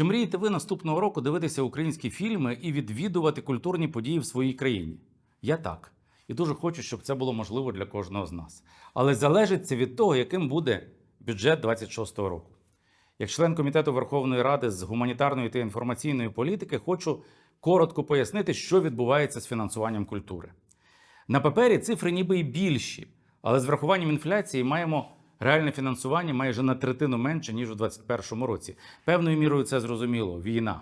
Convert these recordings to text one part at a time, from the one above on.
Чи мрієте ви наступного року дивитися українські фільми і відвідувати культурні події в своїй країні? Я так. І дуже хочу, щоб це було можливо для кожного з нас. Але залежить це від того, яким буде бюджет 26-го року. Як член комітету Верховної Ради з гуманітарної та інформаційної політики, хочу коротко пояснити, що відбувається з фінансуванням культури. На папері цифри ніби і більші, але з врахуванням інфляції маємо реальне фінансування майже на третину менше, ніж у 2021 році. Певною мірою це зрозуміло війна.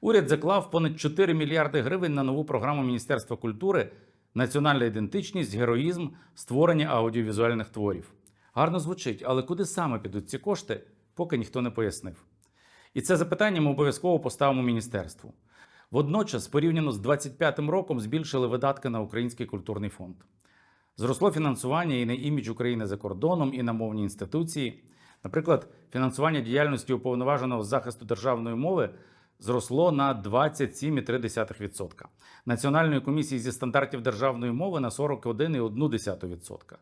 Уряд заклав понад 4 мільярди гривень на нову програму Міністерства культури Національна ідентичність, героїзм, створення аудіовізуальних творів. Гарно звучить, але куди саме підуть ці кошти, поки ніхто не пояснив. І це запитання ми обов'язково поставимо міністерству. Водночас, порівняно з 2025 роком, збільшили видатки на Український культурний фонд. Зросло фінансування і на імідж України за кордоном, і на мовні інституції. Наприклад, фінансування діяльності уповноваженого з захисту державної мови зросло на 27,3%. Національної комісії зі стандартів державної мови на 41,1%.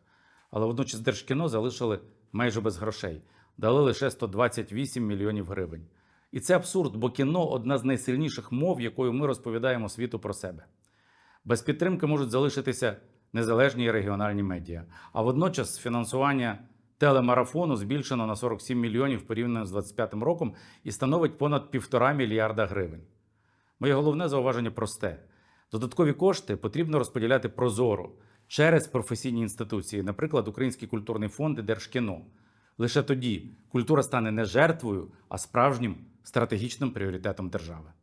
Але водночас Держкіно залишили майже без грошей, дали лише 128 мільйонів гривень. І це абсурд, бо кіно одна з найсильніших мов, якою ми розповідаємо світу про себе. Без підтримки можуть залишитися незалежні регіональні медіа. А водночас фінансування телемарафону збільшено на 47 мільйонів порівняно з 2025 роком і становить понад півтора мільярда гривень. Моє головне зауваження просте: додаткові кошти потрібно розподіляти прозоро через професійні інституції, наприклад, Український культурний фонд і Держкіно. Лише тоді культура стане не жертвою, а справжнім стратегічним пріоритетом держави.